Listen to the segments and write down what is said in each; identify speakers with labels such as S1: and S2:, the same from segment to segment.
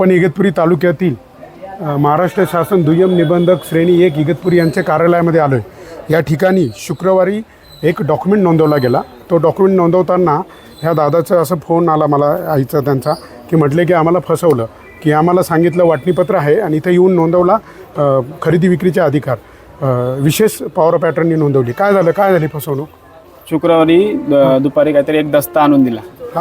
S1: आपण इगतपुरी तालुक्यातील महाराष्ट्र शासन दुय्यम निबंधक श्रेणी एक इगतपुरी यांच्या कार्यालयामध्ये आलो आहे या ठिकाणी शुक्रवारी एक डॉक्युमेंट नोंदवला गेला. तो डॉक्युमेंट नोंदवताना ह्या दादाचा असं फोन आला मला आईचा त्यांचा की म्हटले की आम्हाला फसवलं की आम्हाला सांगितलं वाटणीपत्र आहे आणि इथे येऊन नोंदवला खरेदी विक्रीचे अधिकार. विशेष पॉवर पॅटर्ननी नोंदवली. काय झालं? काय झाली फसवणूक?
S2: शुक्रवारी दुपारी काहीतरी एक दस्ता आणून दिला.
S1: हा,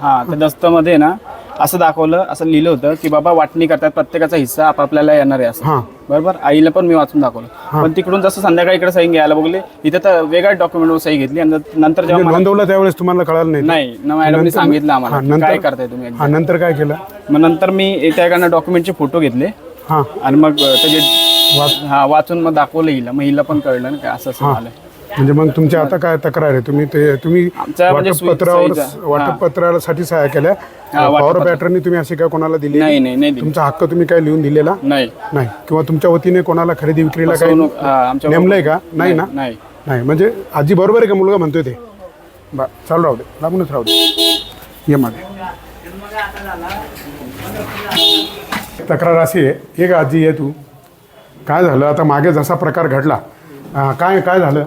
S2: हा त्या दस्तामध्ये ना असं दाखवलं असं लिहिलं होतं की बाबा वाटणी करतात प्रत्येकाचा हिस्सा आपापल्याला येणार आहे असं.
S1: हां.
S2: बरोबर? आईला पण मी वाचून दाखवलं. पण तिकडून जसं संध्याकाळी इकडे सही घ्यायला बघले इथं तर वेगळ्या डॉक्युमेंटवर सही घेतली आणि नंतर जेव्हा
S1: म्हणजे
S2: मला-
S1: नोंदवलं त्यावेळेस तुम्हाला कळालं नाही?
S2: मॅडमनी सांगितलं आम्हाला. काय करताय तुम्ही
S1: नंतर काय केलं?
S2: मग नंतर मी त्याकडनं डॉक्युमेंटचे फोटो घेतले.
S1: हां.
S2: आणि मग त्याचे हा वाचून मग दाखवलं हिला. मग हिला पण कळलं ना काय असं असं झालं
S1: म्हणजे मग तुमची आता काय तक्रार आहे? तुम्ही ते तुम्ही
S2: आमच्या म्हणजे
S1: वाटपपत्रावर वाटपपत्रासाठी सहाय्या केल्या. पॉवर पॅटर्ननी तुम्ही अशी काय कोणाला दिली?
S2: नाही नाही नाही दिली.
S1: तुमचा हक्क तुम्ही काय लिहून दिलेला?
S2: नाही.
S1: नाही. किंवा तुमच्या वतीने कोणाला खरेदी विक्रीला
S2: फसवणूक हा, आमच्या
S1: नेमलंय का? नाही ना?
S2: नाही.
S1: नाही. म्हणजे आजी बरोबर आहे का मुलगा म्हणतोय ते? बा चालू राहू दे. लागूनच राहू दे. ये मध्ये तक्रार अशी आहे. एक आजी आहे तू. काय झालं? आता मागे जसा प्रकार घडला. अं, काय काय झालं?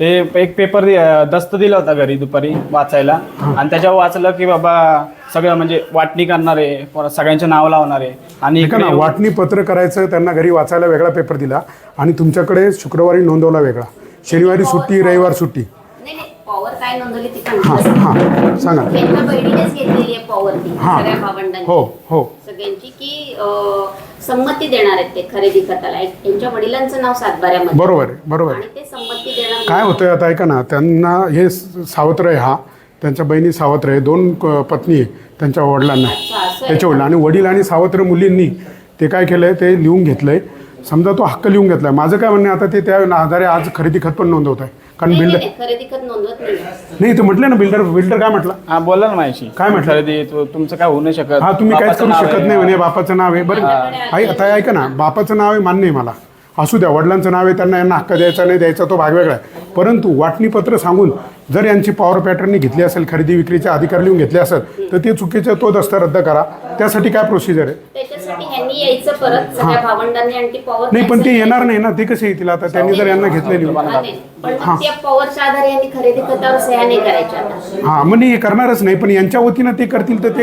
S2: ते एक पेपर दि- दस्त दिला होता घरी दुपारी वाचायला. आणि त्याच्यावर वाचलं की बाबा सगळं म्हणजे वाटणी करणारे परत सगळ्यांचे नाव लावणारे. आणि
S1: ऐका ना
S2: इकडे
S1: वाटणी पत्र करायचं त्यांना घरी वाचायला वेगळा पेपर दिला. आणि तुमच्याकडे शुक्रवारी नोंदवला वेगळा. शनिवारी सुट्टी रविवार सुट्टी.
S3: नाही नाही. पॉवर काय नोंदवली ती
S1: हां हां सांगा.
S3: त्यांच्या बहिणीनेच घेतलेली आहे पॉवर ती
S1: हां.
S3: सगळ्या भावंडांची
S1: हो हो.
S3: सगळ्यांची की अं, संमती देणार आहेत ते खरेदी खताला एक- यांच्या वडिलांचं नाव सातबाऱ्यामध्ये.
S1: बरोबर आहे बरोबर आहे.
S3: आणि ते संमती देणार
S1: काय होतंय आता ऐका ना त्यांना हे स- सावत्र आहे हा. त्यांच्या बहिणी सावत्र आहे. दोन क- पत्नी आहे त्यांच्या वडिलांना.
S3: अच्छा, असं आहे
S1: त्याच्या वडील आणि वडील आणि सावत्र मुलींनी ते काय केलंय ते लिहून घेतलंय. समजा तो हक्क लिहून घेतलाय. माझं काय म्हणणं आहे, आता ते त्या आधारे आज खरेदी खत पण नोंदवत आहे कारण
S3: नाही,
S1: बिल्डर
S3: खरेदी खत नोंदवत नाही.
S1: नाही ते म्हटलं ना बिल्डर बिल्डर काय म्हटलं?
S2: हा बोला ना माझ्याशी
S1: काय म्हटलं?
S2: खरेदी तु- तुमचं काय होऊ नाही शकत.
S1: हा तुम्ही काहीच
S2: बापाचं
S1: करू
S2: नाव
S1: शकत. नाही म्हणे बापाचं नाव आहे. बरं आई आता ऐका ना बापाचं नाव आहे मान्य आहे मला. असू द्या वडिलांचं नाव आहे त्यांना यांना हक्क द्यायचा नाही द्यायचा तो भाग वेगळा आहे. परंतु वाटणीपत्र सांगून जर यांची पॉवर पॅटर्ननी घेतली असेल खरेदी विक्रीचे अधिकार लिहून घेतले असेल तर ते चुकीचं तो दस्ता रद्द करा. त्यासाठी काय प्रोसिजर आहे? नाही पण ते येणार नाही ना ते कसे येतील आता? त्यांनी जर यांना घेतले लिहून
S3: पण मग त्या पॉवरच्या आधारे यांनी खरेदी खतावर सह्या नाही करायच्या आता.
S1: हां मग नाही हे करणारच नाही पण यांच्या वतीनं ते करतील तर ते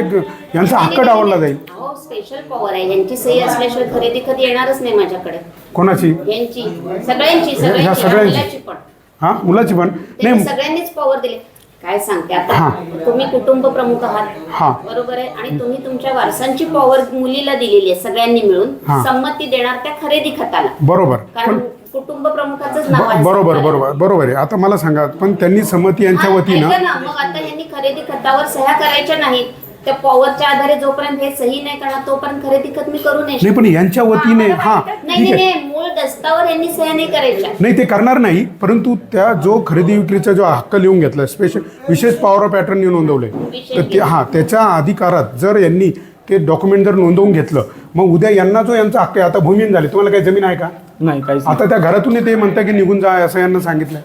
S1: यांचा हक्क डावलला जाईल.
S3: हो स्पेशल पॉवर आहे. यांची सही असल्याशिवाय खरेदी खत येणारच नाही माझ्याकडे.
S1: कोणाची?
S3: यांची. सगळ्यांची
S1: ह्या
S3: सगळ्यांची
S1: सगळ्यांची?
S3: मुलाची पण.
S1: हां? मुलाची पण?
S3: त्यांनी
S1: नाही
S3: सगळ्यांनीच पॉवर दिले. काय सांगते
S1: हा.
S3: आता तुम्ही कुटुंब प्रमुख आहात.
S1: हां.
S3: बरोबर आहे? आणि तुम्ही तुमच्या वारसांची पॉवर मुलीला दिलेली आहे सगळ्यांनी मिळून.
S1: हा.
S3: संमती देणार त्या खरेदी खताला.
S1: बरोबर.
S3: कारण कुटुंब नाव आहे
S1: बरोबर
S3: सरकारला.
S1: बरोबर बरोबर आहे. आता मला सांगा पण त्यांनी संमती यांच्या
S3: हा,
S1: वतीनं
S3: ऐका ना, मग आता यांनी खरेदी खतावर सह्या करायच्या नाहीत. त्या पॉवरच्या आधारे जोपर्यंत हे सही नाही करणार तोपर्यंत खरेदी खत मी करू नाही
S1: नाही. पण यांच्या वतीने हा
S3: नाही
S1: ठीक
S3: नाही
S1: आहे.
S3: नाही मूळ दस्तावर यांनी सह्या नाही करायच्या.
S1: नाही ते करणार नाही परंतु त्या जो खरेदी विक्रीचा जो हक्क लिहून घेतला स्पेशल विशेष पॉवर पॅटर्न नोंदवलंय. तर ते हा त्याच्या अधिकारात जर यांनी ते डॉक्युमेंट जर नोंदवून घेतलं मग उद्या यांना जो यांचा हक्क आहे आता भूमिहीन झाले. तुम्हाला काही जमीन आहे का?
S2: नाही काहीच नाही.
S1: आता त्या घरातून ते म्हणता की निघून जा असं यांना सांगितलं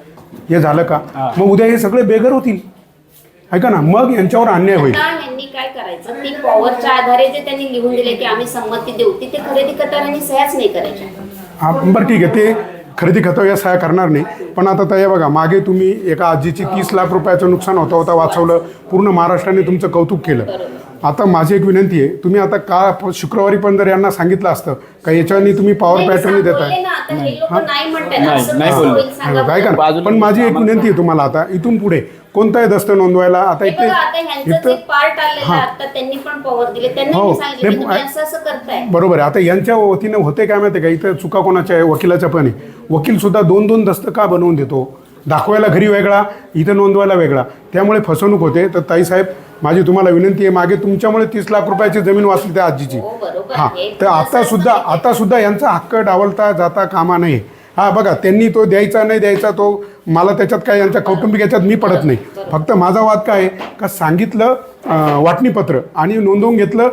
S1: हे झालं का. मग उद्या हे सगळे बेघर होतील. ऐका ना? मग यांच्यावर अन्याय होईल.
S3: आता काय करायचं? ती पॉवरच्या आधारे जे त्यांनी लिहून दिले की आम्ही संमती देऊ ती ते खरेदी यांनी सह्याच नाही करायच्या.
S1: बरं ठीक आहे ते खरेदी खतं या सहाय्य करणार नाही. पण आता त्या बघा मागे तुम्ही एका आजीची तीस लाख रुपयाचं नुकसान होता होता वाचवलं पूर्ण महाराष्ट्राने तुमचं कौतुक केलं. आता माझी एक विनंती आहे तुम्ही आता का शुक्रवारी पण जर यांना सांगितलं असतं का याच्यानी तुम्ही पॉवर
S3: बोलले
S1: देताय?
S3: हे
S1: काय. का पण माझी एक विनंती आहे तुम्हाला आता इथून पुढे कोणताही दस्त नोंदवायला आता इथे
S3: बघा आता ह्यांचंच
S1: इथं
S3: एक पार्ट आलेलं आहे, आता त्यांनी पण पॉवर दिले. त्यांनी
S1: हो. बरोबर आहे. आता यांच्या वतीनं होते काय माहिती आहे का? इथं चुका कोणाच्या आहे? वकिलाच्या पण आहे. वकील सुद्धा दोन दोन दस्त का बनवून देतो? दाखवायला घरी वेगळा इथं नोंदवायला वेगळा. त्यामुळे फसवणूक होते. तर ताईसाहेब माझी तुम्हाला विनंती आहे मागे तुमच्यामुळे तीस लाख रुपयाची जमीन वाचली त्या आजीची.
S3: हो
S1: हा. तर आता सुद्धा आता सुद्धा यांचा हक्क डावलता जाता कामा नये. हा बघा त्यांनी तो द्यायचा नाही द्यायचा तो मला त्याच्यात काय यांच्या कौटुंबिक याच्यात मी पडत नाही. फक्त माझा वाद काय का सांगितलं वाटणीपत्र आणि नोंदवून घेतलं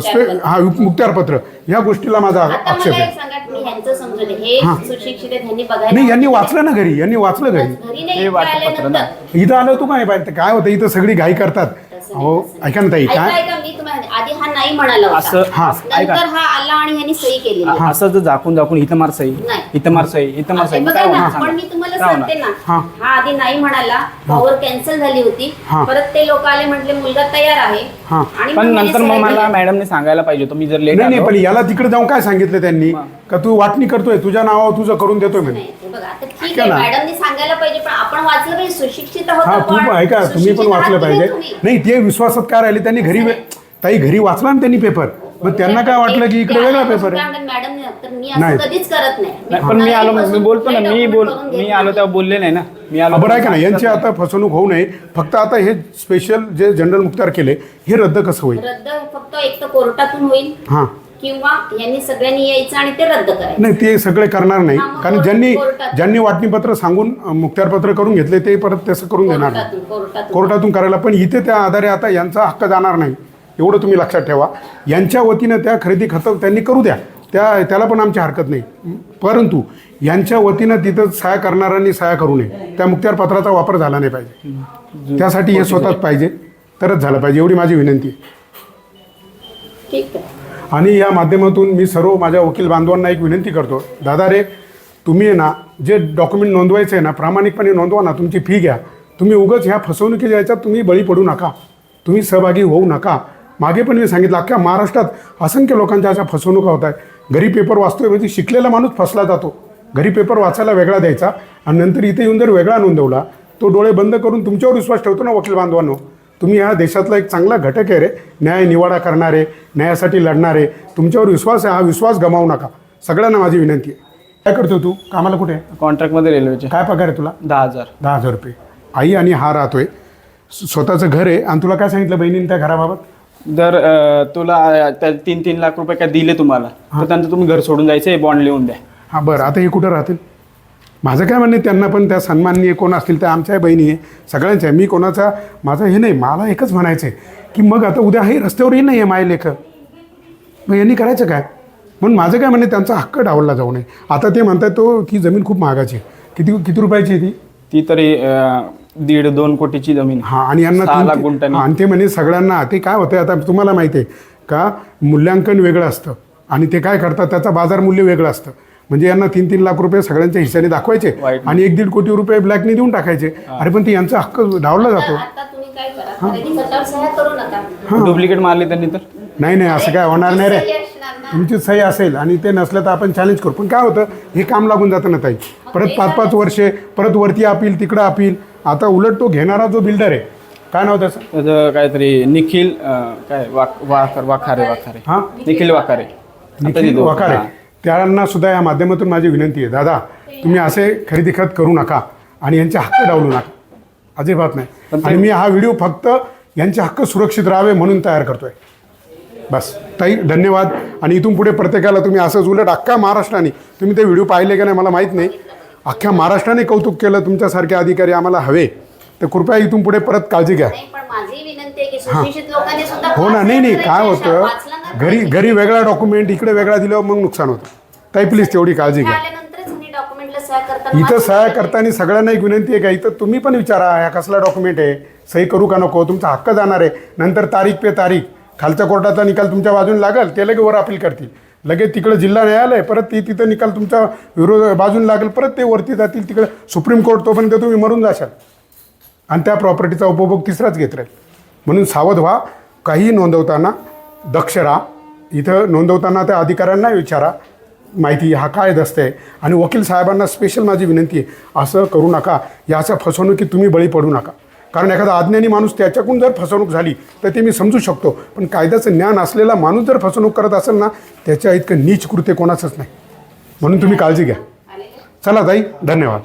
S1: स्पे हा मुक्त्यारपत्र. ह्या गोष्टीला माझा आक्षेप आहे.
S3: हे. सुशिक्षित आहेत ह्यांनी बघायला
S1: नाही यांनी वाचलं ना घरी यांनी वाचलं घरी.
S3: घरी नाही
S2: हे
S1: इथं आलं तू काय पाहिजे काय होतं? इथं सगळी घाई करतात.
S3: तसं
S1: अहो
S3: नाही, तसं नाही.
S1: ऐका ना ताई
S3: ऐका
S1: काय?
S3: ऐका मी तुम्हाला आधी हा नाही म्हणाला
S2: असं
S1: हा.
S2: ऐका.
S3: हा आला आणि ह्यांनी सही केलेली
S2: असं जर झाकून झाकून इथं मार सही.
S3: नाही.
S2: इथं मार सही इथं मार सही मग
S3: बघा
S2: काय
S3: ना,
S2: होणार
S3: पण मी? तुम्हाला
S2: काय?
S3: सांगते ना
S1: हा.
S3: हा आधी नाही म्हणाला पॉवर कॅन्सल झाली होती
S1: हा.
S3: परत ते लोक आले म्हटले मुलगा तयार आहे
S1: हा.
S3: आणि
S2: पण नंतर मग मला
S3: सही
S2: मॅडमने सांगायला पाहिजे तुम्ही जर लेट
S1: नाही नाही पण याला तिकडे जाऊन काय सांगितलं त्यांनी का तू वाटणी करतोय तुझ्या नावावर तुझं करून देतोय म्हणे
S3: नाही, हे बघा आता ठीक आहे
S1: ना.
S3: मॅडमनी सांगायला पाहिजे पण आपण वाचलं पाहिजे सुशिक्षित आहोत
S1: हा
S3: आपण.
S1: तू ऐका तुम्ही पण वाचलं पाहिजे
S3: नाही तुम्ही?
S1: नाही ते विश्वासात काय राहिले त्यांनी घरी वे- ताई घरी वाचला ना त्यांनी पेपर मग त्यांना काय वाटलं की इकडे वेगळा पेपर आहे?
S3: म्हणतात, मॅडम तर मी
S1: नाही.
S3: असं कधीच करत नाही.
S2: नाही, पण मी आलो मी बोलतो ना मी बोल मी आलो तेव्हा बोलले नाही ना. मी आलो
S1: बरं आहे का ना यांची आता फसवणूक होऊ नये. फक्त आता हे स्पेशल जे जनरल मुक्तार केले हे रद्द कसं होईल?
S3: रद्द फक्त एक तर कोर्टातून होईल
S1: हां.
S3: किंवा यांनी सगळ्यांनी यायचं आणि ते रद्द करायचं.
S1: नाही ते सगळे करणार नाही.
S3: हा, मग
S1: कारण ज्यांनी
S3: कोर्टात.
S1: ज्यांनी वाटणीपत्र सांगून अं, मुक्तारपत्र करून घेतले ते परत तसं करून देणार नाही.
S3: कोर्टातून कोर्टातून.
S1: कोर्टातून करायला पण इथे त्या आधारे आता यांचा हक्क जाणार नाही. एवढं तुम्ही लक्षात ठेवा. यांच्या वतीनं त्या खरेदी खतं त्यांनी करू द्या. त्या त्याला पण आमची हरकत नाही. परंतु यांच्या वतीनं तिथं सहाय्य करणाऱ्यांनी सहाय्य करू नये. त्या मुक्त्यार पत्राचा वापर झाला नाही पाहिजे. त्यासाठी हे स्वतःच पाहिजे. तरच झालं पाहिजे. एवढी माझी विनंती आहे. आणि या माध्यमातून मी सर्व माझ्या वकील बांधवांना एक विनंती करतो. दादा रे तुम्ही ना जे डॉक्युमेंट नोंदवायचं आहे ना प्रामाणिकपणे नोंदवा ना. तुमची फी घ्या. तुम्ही उगाच ह्या फसवणुकीच्या याच्यात तुम्ही बळी पडू नका. तुम्ही सहभागी होऊ नका. मागे पण मी सांगितलं अख्ख्या महाराष्ट्रात असंख्य लोकांच्या अशा फसवणुका होत आहेत. घरी पेपर वाचतोय म्हणजे शिकलेला माणूस फसला जातो. घरी पेपर वाचायला वेगळा द्यायचा आणि नंतर इथे येऊन जर वेगळा नोंदवला तो डोळे बंद करून तुमच्यावर विश्वास ठेवतो ना वकील बांधवांनो? तुम्ही ह्या देशातला एक चांगला घटक आहे रे. न्याय निवाडा करणारे न्यायासाठी लढणारे तुमच्यावर विश्वास आहे हा विश्वास गमावू नका. सगळ्यांना माझी विनंती आहे. काय करतो तू? कामाला कुठे?
S2: कॉन्ट्रॅक्टमध्ये रेल्वेचे.
S1: काय पगार आहे तुला?
S2: दहा हजार.
S1: दहा हजार रुपये. आई आणि हा राहतोय. स्व- स्वतःचं घर आहे. आणि तुला काय सांगितलं बहिणीने त्या घराबाबत?
S2: जर अं, तुला अं, त्या तीन तीन लाख रुपये काय दिले तुम्हाला तर त्यांचं तुम्ही घर सोडून जायचं बॉन्ड लिहून द्या.
S1: हां बरं आता हे कुठं राहतील? माझं काय म्हणणे त्यांना पण त्या सन्माननीय कोण असतील त्या आमच्या बहिणी आहे सगळ्यांच्या आहे. मी कोणाचा माझं हे नाही मला एकच म्हणायचं आहे की मग आता उद्या हे रस्त्यावरही नाही आहे माय लेखं मग यांनी करायचं काय? म्हणून माझं काय म्हणणे त्यांचा हक्क डावलला जाऊ नये. आता ते म्हणतात तो की जमीन खूप महागाची आहे. किती किती रुपयाची आहे ती?
S2: ती तरी अं, दीड दोन कोटीची जमीन.
S1: हां आणि यांना
S2: सहा लाख.
S1: हां, आणि ते म्हणे सगळ्यांना ते काय होतं आता तुम्हाला माहिती आहे का मूल्यांकन वेगळं असतं. आणि ते काय करतात त्याचं बाजार मूल्य वेगळं असतं. म्हणजे यांना तीन तीन लाख रुपये सगळ्यांच्या हिश्श्याने दाखवायचे
S2: वाईट.
S1: आणि एक दीड कोटी रुपये ब्लॅकने देऊन टाकायचे. अरे पण ते यांचा हक्क डावला जातो.
S3: आता तुम्ही काय करा? खरेदी खतावर सह्या करू नका.
S2: डुप्लिकेट मारली त्यांनी तर?
S1: नाही नाही असं काय होणार नाही रे.
S3: सही असणार ना.
S1: तुमची सही असेल आणि ते नसलं तर आपण चॅलेंज करू. पण काय होतं हे काम लागून जातं ना ताई. परत पाच पाच वर्षे परत वरती अपील तिकडं अपील. आता उलट तो घेणारा जो बिल्डर आहे काय नाव त्याचं?
S2: त्याचं काहीतरी निखिल अं, काय वाक वाकर वाखारे वाखारे.
S1: हां?
S2: निखिल वाखारे. आता
S1: निखिल
S2: तिथं- हां.
S1: त्यांना सुद्धा या माध्यमातून माझी विनंती आहे. दादा तुम्ही असे खरेदी खत करू नका आणि यांचे हक्क डावलू नका. अजिबात नाही. आणि मी हा व्हिडिओ फक्त यांचे हक्क सुरक्षित राहावे म्हणून तयार करतोय. बस. ताई धन्यवाद. आणि इथून पुढे प्रत्येकाला तुम्ही असंच उलट अख्ख्या महाराष्ट्राने तुम्ही ते व्हिडिओ पाहिले का नाही मला माहीत नाही. अख्ख्या महाराष्ट्राने कौतुक केलं तुमच्यासारखे अधिकारी आम्हाला हवे. तर कृपया इथून पुढे परत काळजी घ्या. हो. ना नाही नाही काय होतं? घरी घरी वेगळा डॉक्युमेंट इकडे वेगळा दिल्यावर मग नुकसान होतं. ताई प्लीज तेवढी काळजी घ्या. इथं सह्या. करताना सगळ्यांना एक विनंती आहे का? इथं तुम्ही पण विचारा ह्या कसला डॉक्युमेंट आहे? सही करू का नको? तुमचा हक्क जाणार आहे. नंतर तारीख पे तारीख. खालच्या कोर्टाचा निकाल तुमच्या बाजून लागेल ते लगेच वर अपील करतील. लगेच तिकडं जिल्हा न्यायालय परत ती तिथं निकाल तुमच्या विरोध बाजून लागेल परत ते वरती जातील तिकडे सुप्रीम कोर्ट तोपर्यंत तुम्ही मरून जाशाल. आणि त्या प्रॉपर्टीचा उपभोग तिसराच घेत राहील. म्हणून सावध व्हा काही नोंदवताना दक्ष राहा. इथं नोंदवताना त्या अधिकाऱ्यांना विचारा. माहिती हा काय दस्त आहे? आणि वकील साहेबांना स्पेशल माझी विनंती आहे असं करू नका. याच्या की तुम्ही बळी पडू नका. कारण एखादा अज्ञानी माणूस त्याच्याकडून जर फसवणूक झाली तर ते मी समजू शकतो. पण कायद्याचं ज्ञान असलेला माणूस जर फसवणूक करत असेल ना त्याच्या इतकं नीच कृत्य कोणाचंच नाही. म्हणून तुम्ही काळजी घ्या. चला ताई धन्यवाद.